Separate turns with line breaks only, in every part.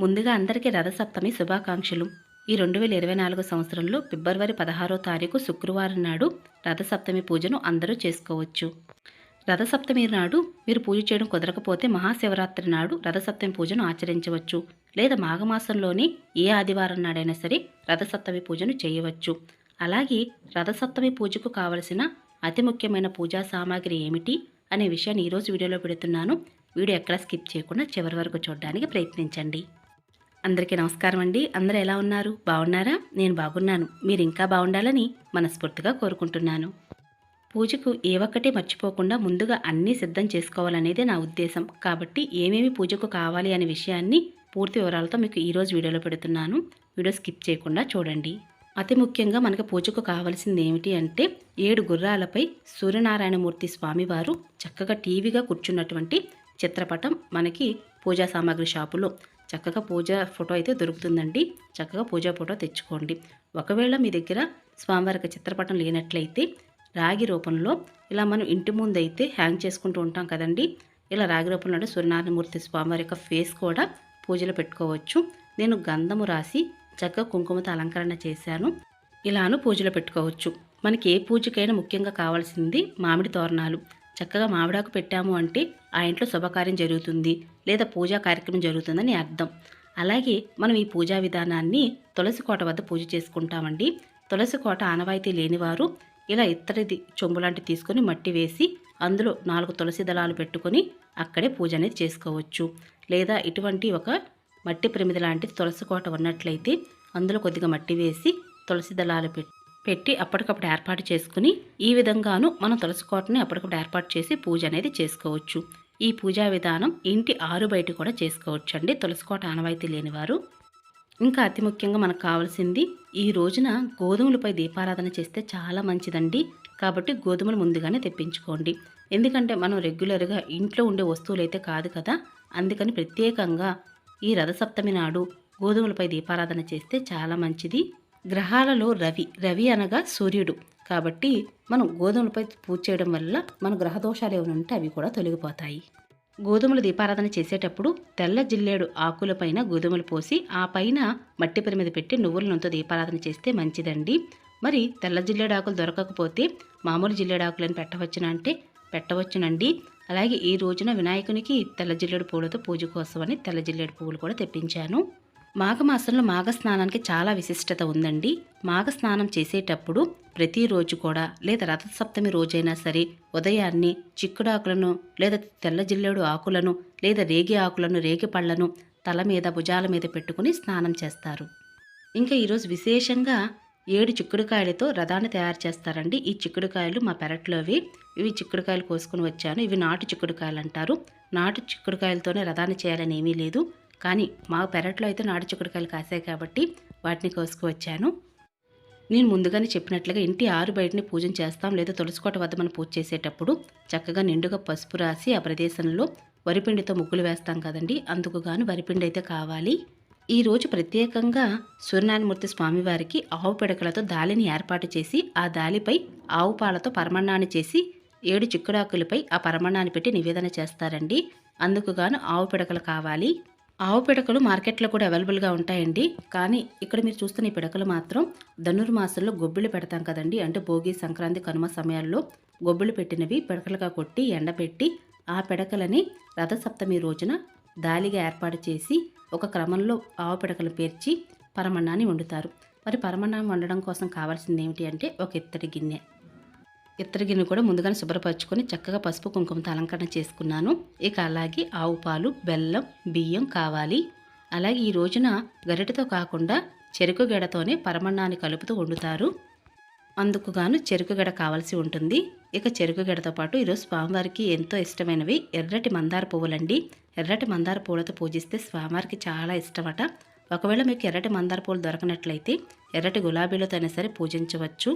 ముందుగా అందరికీ రథసప్తమి శుభాకాంక్షలు. ఈ రెండు వేల ఇరవై నాలుగు సంవత్సరంలో ఫిబ్రవరి పదహారో తారీఖు శుక్రవారం నాడు రథసప్తమి పూజను అందరూ చేసుకోవచ్చు. రథసప్తమి నాడు మీరు పూజ చేయడం కుదరకపోతే మహాశివరాత్రి నాడు రథసప్తమి పూజను ఆచరించవచ్చు. లేదా మాఘమాసంలోని ఏ ఆదివారం నాడైనా సరే రథసప్తమి పూజను చేయవచ్చు. అలాగే రథసప్తమి పూజకు కావలసిన అతి ముఖ్యమైన పూజా సామాగ్రి ఏమిటి అనే విషయాన్ని ఈరోజు వీడియోలో పెడుతున్నాను. వీడియో ఎక్కడ స్కిప్ చేయకుండా చివరి వరకు చూడడానికి ప్రయత్నించండి. అందరికీ నమస్కారం అండి. అందరూ ఎలా ఉన్నారు? బాగున్నారా? నేను బాగున్నాను. మీరు ఇంకా బాగుండాలని మనస్ఫూర్తిగా కోరుకుంటున్నాను. పూజకు ఏ ఒక్కటి మర్చిపోకుండా ముందుగా అన్నీ సిద్ధం చేసుకోవాలనేదే నా ఉద్దేశం. కాబట్టి ఏమేమి పూజకు కావాలి అనే విషయాన్ని పూర్తి వివరాలతో మీకు ఈరోజు వీడియోలో పెడుతున్నాను. వీడియో స్కిప్ చేయకుండా చూడండి. అతి ముఖ్యంగా మనకు పూజకు కావాల్సింది ఏమిటి అంటే ఏడు గుర్రాలపై సూర్యనారాయణమూర్తి స్వామివారు చక్కగా టీవీగా కూర్చున్నటువంటి చిత్రపటం మనకి పూజా సామాగ్రి షాపులో చక్కగా పూజ ఫోటో అయితే దొరుకుతుందండి. చక్కగా పూజా ఫోటో తెచ్చుకోండి. ఒకవేళ మీ దగ్గర స్వామివారికి చిత్రపటం లేనట్లయితే రాగి రూపంలో ఇలా మనం ఇంటి ముందు అయితే హ్యాంగ్ చేసుకుంటూ ఉంటాం కదండి. ఇలా రాగి రూపంలో సూర్యనారాయణమూర్తి స్వామివారి యొక్క ఫేస్ కూడా పూజలు పెట్టుకోవచ్చు. నేను గంధము రాసి చక్కగా కుంకుమతో అలంకరణ చేశాను. ఇలాను పూజలు పెట్టుకోవచ్చు. మనకి ఏ పూజకైనా ముఖ్యంగా కావాల్సింది మామిడి తోరణాలు. చక్కగా మామిడాకు పెట్టాము అంటే ఆ ఇంట్లో శుభకార్యం జరుగుతుంది లేదా పూజా కార్యక్రమం జరుగుతుందని అర్థం. అలాగే మనం ఈ పూజా విధానాన్ని తులసి కోట వద్ద పూజ చేసుకుంటామండి. తులసి కోట ఆనవాయితీ లేనివారు ఇలా ఇత్తడిది చెంబు లాంటి తీసుకొని మట్టి వేసి అందులో నాలుగు తులసి దళాలు పెట్టుకొని అక్కడే పూజ అనేది చేసుకోవచ్చు. లేదా ఇటువంటి ఒక మట్టి ప్రమిది లాంటి తులసి కోట ఉన్నట్లయితే అందులో కొద్దిగా మట్టి వేసి తులసి దళాలు పెట్టి పెట్టి అప్పటికప్పుడు ఏర్పాటు చేసుకుని ఈ విధంగాను మనం తులసి కోటని అప్పటికప్పుడు ఏర్పాటు చేసి పూజ అనేది చేసుకోవచ్చు. ఈ పూజా విధానం ఇంటి ఆరు బయట కూడా చేసుకోవచ్చు అండి తులసి కోట ఆనవాయితీ లేనివారు. ఇంకా అతి ముఖ్యంగా మనకు కావాల్సింది ఈ రోజున గోధుమలపై దీపారాధన చేస్తే చాలా మంచిదండి. కాబట్టి గోధుమలు ముందుగానే తెప్పించుకోండి. ఎందుకంటే మనం రెగ్యులర్గా ఇంట్లో ఉండే వస్తువులు అయితే కాదు కదా. అందుకని ప్రత్యేకంగా ఈ రథసప్తమి నాడు గోధుమలపై దీపారాధన చేస్తే చాలా మంచిది. గ్రహాలలో రవి రవి అనగా సూర్యుడు. కాబట్టి మనం గోధుమలపై పూజ చేయడం వల్ల మన గ్రహదోషాలు ఏమైనా ఉంటే అవి కూడా తొలగిపోతాయి. గోధుమలు దీపారాధన చేసేటప్పుడు తెల్ల జిల్లేడు ఆకులపైన గోధుమలు పోసి ఆ పైన మట్టి పొయ్యి మీద పెట్టి నువ్వుల నూనెతో దీపారాధన చేస్తే మంచిదండి. మరి తెల్ల జిల్లేడు ఆకులు దొరకకపోతే మామూలు జిల్లేడాకులను పెట్టవచ్చున అంటే పెట్టవచ్చునండి. అలాగే ఈ రోజున వినాయకునికి తెల్ల జిల్లేడు పూలతో పూజ కోసమని తెల్ల జిల్లేడు పువ్వులు కూడా తెప్పించాను. మాఘమాసంలో మాఘ స్నానానికి చాలా విశిష్టత ఉందండి. మాఘ స్నానం చేసేటప్పుడు ప్రతిరోజు కూడా లేదా రథసప్తమి రోజైనా సరే ఉదయాన్నే చిక్కుడాకులను లేదా తెల్ల జిల్లేడు ఆకులను లేదా రేగి ఆకులను రేగి పళ్ళను తల మీద భుజాల మీద పెట్టుకుని స్నానం చేస్తారు. ఇంకా ఈరోజు విశేషంగా ఏడు చిక్కుడుకాయలతో రథాన్ని తయారు చేస్తారండి. ఈ చిక్కుడుకాయలు మా పెరట్లోవి ఇవి చిక్కుడుకాయలు కోసుకుని వచ్చాను. ఇవి నాటు చిక్కుడుకాయలు అంటారు నాటు చిక్కుడుకాయలతోనే రథాన్ని చేయాలని ఏమీ లేదు. కానీ మా పెరట్లో అయితే నాటు చిక్కుడుకాయలు కాసాయి కాబట్టి వాటిని కోసుకువచ్చాను. నేను ముందుగానే చెప్పినట్లుగా ఇంటి ఆరు బయటని పూజన చేస్తాం లేదా తులసికోట వద్ద మనం పూజ చేసేటప్పుడు చక్కగా నిండుగా పసుపు రాసి ఆ ప్రదేశంలో వరిపిండితో ముగ్గులు వేస్తాం కదండి. అందుకు గాను వరిపిండి అయితే కావాలి. ఈరోజు ప్రత్యేకంగా సూర్యనారాయణమూర్తి స్వామివారికి ఆవు పిడకలతో దాలిని ఏర్పాటు చేసి ఆ దాలిపై ఆవు పాలతో పరమన్నాన్ని చేసి ఏడు చిక్కుడాకులపై ఆ పరమన్నాన్ని పెట్టి నివేదన చేస్తారండి. అందుకు గాను ఆవు పిడకలు కావాలి. ఆవు పిడకలు మార్కెట్లో కూడా అవైలబుల్గా ఉంటాయండి. కానీ ఇక్కడ మీరు చూస్తున్న ఈ పిడకలు మాత్రం ధనుర్మాసంలో గొబ్బిళ్ళు పెడతాం కదండి. అంటే భోగి సంక్రాంతి కనుమ సమయాల్లో గొబ్బిళ్ళు పెట్టినవి పిడకలుగా కొట్టి ఎండబెట్టి ఆ పిడకలని రథసప్తమి రోజున దాలిగా ఏర్పాటు చేసి ఒక క్రమంలో ఆవు పిడకలు పేర్చి పరమన్నాన్ని వండుతారు. మరి పరమన్నం వండడం కోసం కావాల్సింది ఏమిటి అంటే ఒక ఇత్తడి గిన్నె. ఇత్తడి గిన్నె కూడా ముందుగానే శుభ్రపరచుకొని చక్కగా పసుపు కుంకుమతో అలంకరణ చేసుకున్నాను. ఇక అలాగే ఆవు పాలు బెల్లం బియ్యం కావాలి. అలాగే ఈ రోజున గరిటతో కాకుండా చెరుకు గెడతోనే పరమన్నాన్ని కలుపుతూ వండుతారు. అందుకు గాను చెరుకు గడ కావాల్సి ఉంటుంది. ఇక చెరుకు గడతో పాటు ఈరోజు స్వామివారికి ఎంతో ఇష్టమైనవి ఎర్రటి మందార పువ్వులండి. ఎర్రటి మందార పువ్వులతో పూజిస్తే స్వామివారికి చాలా ఇష్టమట. ఒకవేళ మీకు ఎర్రటి మందార పూలు దొరకనట్లయితే ఎర్రటి గులాబీలతో అయినా సరే పూజించవచ్చు.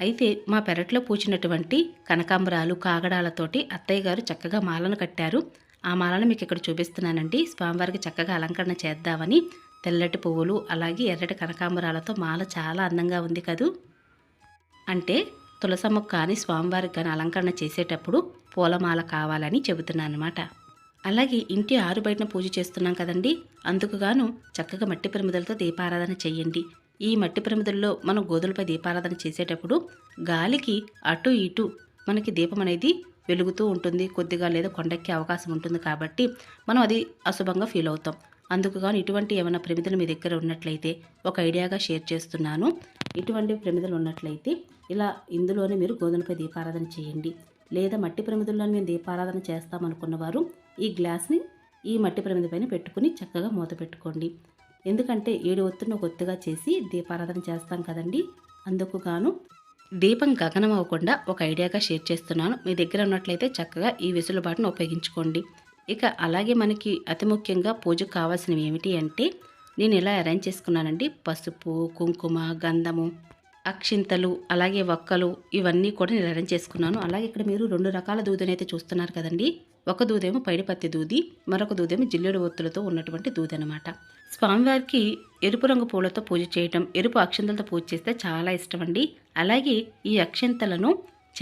అయితే మా పెరట్లో పూచినటువంటి కనకాంబరాలు కాగడాలతోటి అత్తయ్య గారు చక్కగా మాలను కట్టారు. ఆ మాలను మీకు ఇక్కడ చూపిస్తున్నానండి. స్వామివారికి చక్కగా అలంకరణ చేద్దామని తెల్లటి పువ్వులు అలాగే ఎర్రటి కనకాంబరాలతో మాల చాలా అందంగా ఉంది కదూ? అంటే తులసమ్మకు కానీ స్వామివారికి కానీ అలంకరణ చేసేటప్పుడు పూలమాల కావాలని చెబుతున్నాను అనమాట అలాగే ఇంటి ఆరు బయటన పూజ చేస్తున్నాం కదండి. అందుకుగాను చక్కగా మట్టి ప్రమిదలతో దీపారాధన చేయండి. ఈ మట్టి ప్రమిదల్లో మనం గోధులపై దీపారాధన చేసేటప్పుడు గాలికి అటు ఇటు మనకి దీపం అనేది వెలుగుతూ ఉంటుంది. కొద్దిగా లేదా కొండెక్కే అవకాశం ఉంటుంది కాబట్టి మనం అది అశుభంగా ఫీల్ అవుతాం. అందుకుగాను ఇటువంటి ఏమైనా ప్రమిదలు మీ దగ్గర ఉన్నట్లయితే ఒక ఐడియాగా షేర్ చేస్తున్నాను. ఇటువంటి ప్రమిదలు ఉన్నట్లయితే ఇలా ఇందులోనే మీరు గోధుమపై దీపారాధన చేయండి. లేదా మట్టి ప్రమిదల్లోనే మేము దీపారాధన చేస్తామనుకున్న వారు ఈ గ్లాస్ని ఈ మట్టి ప్రమిద పైన పెట్టుకుని చక్కగా మూత పెట్టుకోండి. ఎందుకంటే ఏడు ఒత్తును ఒత్తుగా చేసి దీపారాధన చేస్తాం కదండి. అందుకు గాను దీపం గగనం అవ్వకుండా ఒక ఐడియాగా షేర్ చేస్తున్నాను. మీ దగ్గర ఉన్నట్లయితే చక్కగా ఈ వెసులుబాటును ఉపయోగించుకోండి. ఇక అలాగే మనకి అతి ముఖ్యంగా పూజకు కావాల్సినవి ఏమిటి అంటే నేను ఇలా అరేంజ్ చేసుకున్నానండి? పసుపు కుంకుమ గంధము అక్షింతలు అలాగే వక్కలు ఇవన్నీ కూడా నేను అరేంజ్ చేసుకున్నాను. అలాగే ఇక్కడ మీరు రెండు రకాల దూదిని అయితే చూస్తున్నారు కదండి. ఒక దూదేమో పైడిపత్తి దూది మరొక దూదేమో జిల్లేడు ఒత్తులతో ఉన్నటువంటి దూది అనమాట స్వామివారికి ఎరుపు రంగు పూలతో పూజ చేయటం ఎరుపు అక్షంతలతో పూజ చేస్తే చాలా ఇష్టం అండి అలాగే ఈ అక్షంతలను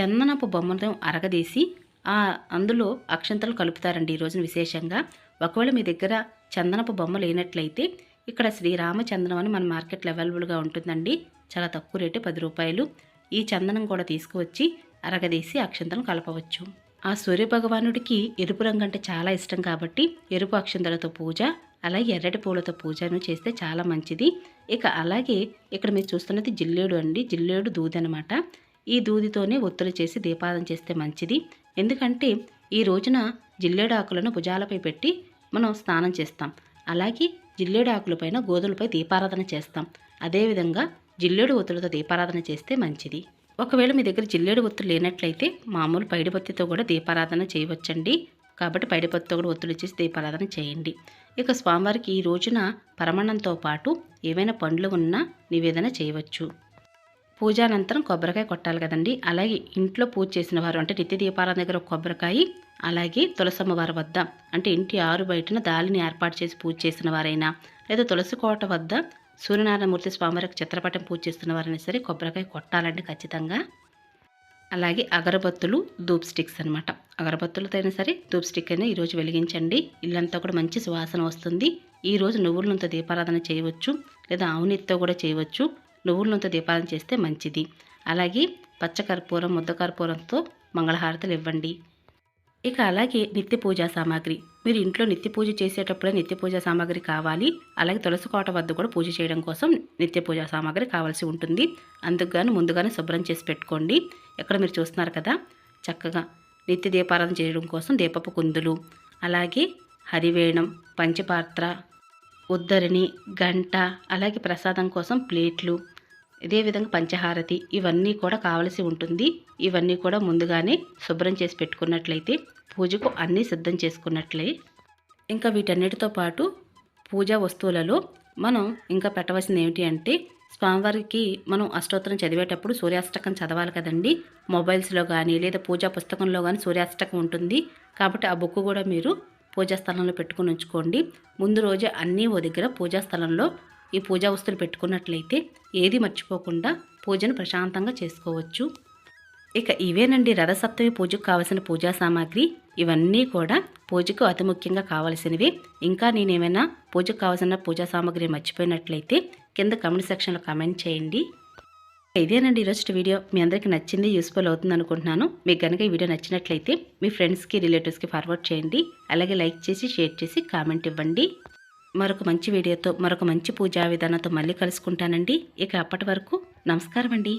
చందనపు బొమ్మలతో అరగదీసి ఆ అందులో అక్షంతలు కలుపుతారండి ఈ రోజున విశేషంగా. ఒకవేళ మీ దగ్గర చందనపు బొమ్మ లేనట్లయితే ఇక్కడ శ్రీరామచందనం అని మన మార్కెట్లో అవైలబుల్గా ఉంటుందండి. చాలా తక్కువ రేటు పది రూపాయలు. ఈ చందనం కూడా తీసుకువచ్చి అరగదీసి అక్షంతలను కలపవచ్చు. ఆ సూర్య భగవానుడికి ఎరుపు రంగు అంటే చాలా ఇష్టం కాబట్టి ఎరుపు అక్షంతలతో పూజ అలాగే ఎర్రటి పూలతో పూజను చేస్తే చాలా మంచిది. ఇక అలాగే ఇక్కడ మీరు చూస్తున్నది జిల్లేడు అండి. జిల్లేడు దూది అనమాట ఈ దూదితోనే ఒత్తులు చేసి దీపాదం చేస్తే మంచిది. ఎందుకంటే ఈ రోజున జిల్లేడు ఆకులను భుజాలపై పెట్టి మనం స్నానం చేస్తాం. అలాగే జిల్లేడు ఆకులపైన గోధులపై దీపారాధన చేస్తాం. అదేవిధంగా జిల్లేడు ఒత్తులతో దీపారాధన చేస్తే మంచిది. ఒకవేళ మీ దగ్గర జిల్లేడు ఒత్తులు లేనట్లయితే మామూలు పైడిపత్తితో కూడా దీపారాధన చేయవచ్చండి. కాబట్టి పైడిపత్తితో కూడా ఒత్తులు ఇచ్చేసి దీపారాధన చేయండి. ఇక స్వామివారికి ఈ రోజున పరమణంతో పాటు ఏవైనా పండ్లు ఉన్నా నివేదన చేయవచ్చు. పూజానంతరం కొబ్బరికాయ కొట్టాలి కదండి. అలాగే ఇంట్లో పూజ చేసిన వారు అంటే నిత్య దీపారాధన దగ్గర కొబ్బరికాయ అలాగే తులసమ్మ వారి వద్ద అంటే ఇంటి ఆరు బయటన దాలిని ఏర్పాటు చేసి పూజ చేసిన వారైనా లేదా తులసి కోట వద్ద సూర్యనారాయణమూర్తి స్వామివారికి చిత్రపటం పూజ చేస్తున్న వారైనా సరే కొబ్బరికాయ కొట్టాలండి ఖచ్చితంగా. అలాగే అగరబత్తులు ధూప్ స్టిక్స్ అనమాట అగరబత్తులతో అయినా సరే ధూప్ స్టిక్ అయినా ఈరోజు వెలిగించండి. ఇల్లంతా కూడా మంచి సువాసన వస్తుంది. ఈరోజు నువ్వుల నుంత దీపారాధన చేయవచ్చు లేదా ఆవునితో కూడా చేయవచ్చు. నువ్వుల నుంత దీపారాధన చేస్తే మంచిది. అలాగే పచ్చకర్పూరం ముద్ద కర్పూరంతో మంగళహారతలు ఇవ్వండి. ఇక అలాగే నిత్య పూజా సామాగ్రి. మీరు ఇంట్లో నిత్య పూజ చేసేటప్పుడే నిత్య పూజా సామాగ్రి కావాలి. అలాగే తులసి కోట వద్ద కూడా పూజ చేయడం కోసం నిత్య పూజా సామాగ్రి కావాల్సి ఉంటుంది. అందుకు గాను ముందుగానే శుభ్రం చేసి పెట్టుకోండి. ఇక్కడ మీరు చూస్తున్నారు కదా? చక్కగా నిత్య దీపారాధన చేయడం కోసం దీపపు కుందులు అలాగే హరివేణం పంచపాత్ర ఉద్దరిని గంట అలాగే ప్రసాదం కోసం ప్లేట్లు ఇదే విధంగా పంచహారతి ఇవన్నీ కూడా కావలసి ఉంటుంది. ఇవన్నీ కూడా ముందుగానే శుభ్రం చేసి పెట్టుకున్నట్లయితే పూజకు అన్నీ సిద్ధం చేసుకున్నట్లే. ఇంకా వీటన్నిటితో పాటు పూజా వస్తువులలో మనం ఇంకా పెట్టవలసింది ఏమిటి అంటే స్వామివారికి మనం అష్టోత్తరం చదివేటప్పుడు సూర్యాష్టకం చదవాలి కదండి. మొబైల్స్లో కానీ లేదా పూజా పుస్తకంలో కానీ సూర్యాష్టకం ఉంటుంది. కాబట్టి ఆ బుక్ కూడా మీరు పూజా స్థలంలో పెట్టుకుని ఉంచుకోండి. ముందు రోజే అన్నీ ఓ దగ్గర పూజా స్థలంలో ఈ పూజా వస్తువులు పెట్టుకున్నట్లయితే ఏది మర్చిపోకుండా పూజను ప్రశాంతంగా చేసుకోవచ్చు. ఇక ఇవేనండి రథసప్తమి పూజకు కావలసిన పూజా సామాగ్రి. ఇవన్నీ కూడా పూజకు అతి ముఖ్యంగా కావలసినవి. ఇంకా నేనేమైనా పూజకు కావాల్సిన పూజా సామాగ్రి మర్చిపోయినట్లయితే కింద కమెంట్ సెక్షన్లో కామెంట్ చేయండి. ఇదేనండి ఈరోజు వీడియో. మీ అందరికీ నచ్చింది యూస్ఫుల్ అవుతుంది అనుకుంటున్నాను. మీకు కనుక ఈ వీడియో నచ్చినట్లయితే మీ ఫ్రెండ్స్కి రిలేటివ్స్కి ఫార్వర్డ్ చేయండి. అలాగే లైక్ చేసి షేర్ చేసి కామెంట్ ఇవ్వండి. మరొక మంచి వీడియోతో మరొక మంచి పూజా విధానంతో మళ్ళీ కలుసుకుంటానండి. ఇక అప్పటి వరకు నమస్కారం అండి